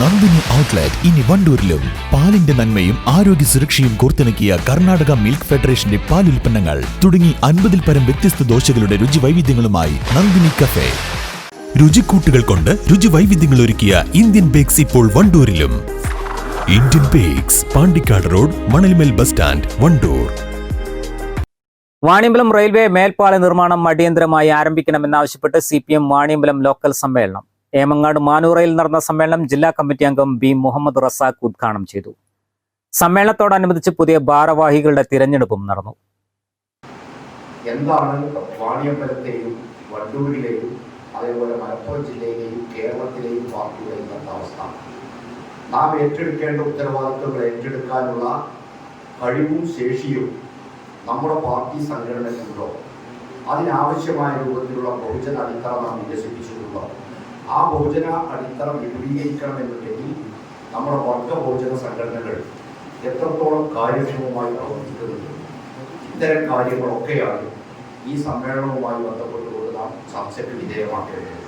Nandini outlet ഇനി വണ്ടൂരിലും. പാലിന്റെ നന്മയും ആരോഗ്യ സുരക്ഷയും കോർത്തിണക്കിയ കർണാടക മിൽക്ക് ഫെഡറേഷന്റെ പാൽ ഉൽപ്പന്നങ്ങൾ തുടങ്ങി അൻപതിൽ പരം വ്യത്യസ്ത ദോശകളുടെ രുചി വൈവിധ്യങ്ങളുമായി നന്ദിനി കഫേ. രുചിക്കൂട്ടുകൾ കൊണ്ട് രുചി വൈവിധ്യങ്ങൾ ഒരുക്കിയ ഇന്ത്യൻ ബേക്സ് ഇപ്പോൾ വണ്ടൂരിലും. Indian bakes Pandikkad road Manalmel bus stand Wandoor. Vaniyambalam railway മേൽപ്പാല നിർമ്മാണം അടിയന്തരമായി ആരംഭിക്കണമെന്നാവശ്യപ്പെട്ട് C P M Vaniyambalam local സമ്മേളനം. ഏമങ്ങാട് മാനൂറയിൽ നടന്ന സമ്മേളനം ജില്ലാ കമ്മിറ്റി അംഗം ബി മുഹമ്മദ് റസാഖ് ഉദ്ഘാടനം ചെയ്തു. സമ്മേളനത്തോടനുബന്ധിച്ച് പുതിയ ഭാരവാഹികളുടെ തിരഞ്ഞെടുപ്പും നടന്നു. എന്താണ് വാണിയമ്പലത്തെയും വണ്ടൂരിലെയും അതേപോലെ മലപ്പുറം ജില്ലയിലെയും കേരളത്തിലെയും പാർട്ടിയുടെ ഇന്നത്തെ അവസ്ഥ. നാം ഏറ്റെടുക്കേണ്ട ഉത്തരവാദിത്വങ്ങൾ ഏറ്റെടുക്കാനുള്ള കഴിവും ശേഷിയും നമ്മുടെ പാർട്ടി സംഘടനയ്ക്കുണ്ടോ? അതിനാവശ്യമായ രൂപത്തിലുള്ള ബഹുജന അടിത്തറ നാം വികസിപ്പിച്ചിട്ടുണ്ടോ? ആ ഭോജന അടിത്തറ വിപുലീകരിക്കണമെന്നുണ്ടെങ്കിൽ നമ്മുടെ വർഗ ബഹുജന സംഘടനകൾ എത്രത്തോളം കാര്യക്ഷമമായി പ്രവർത്തിക്കുന്നുണ്ട്. ഇത്തരം കാര്യങ്ങളൊക്കെയാണ് ഈ സമ്മേളനവുമായി ബന്ധപ്പെട്ടുകൊണ്ട് നാം ചർച്ചയ്ക്ക് വിധേയമാക്കേണ്ടത്.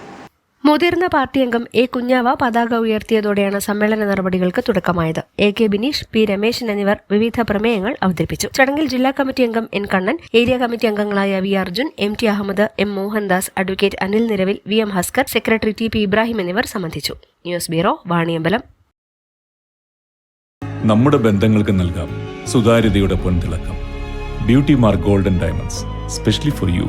മുതിർന്ന പാർട്ടി അംഗം എ കുഞ്ഞാവ പതാക ഉയർത്തിയതോടെയാണ് സമ്മേളന നടപടികൾക്ക് തുടക്കമായത്. A K Bineesh P Rameshan എന്നിവർ വിവിധ പ്രമേയങ്ങൾ അവതരിപ്പിച്ചു. ചടങ്ങിൽ ജില്ലാ കമ്മിറ്റി അംഗം എൻ കണ്ണൻ ഏരിയ കമ്മിറ്റി അംഗങ്ങളായ V Arjun M T Ahammed M Mohandas advocate Anil Niravil V M Haskar secretary T P Ibrahim എന്നിവർ സംബന്ധിച്ചു. News bureau Vaniyambalam. നമ്മുടെ ബന്ധങ്ങൾക്ക് നൽകാം സുതാര്യതയുടെ പൊൻതിളക്കം. Beauty mark golden diamonds specially for you.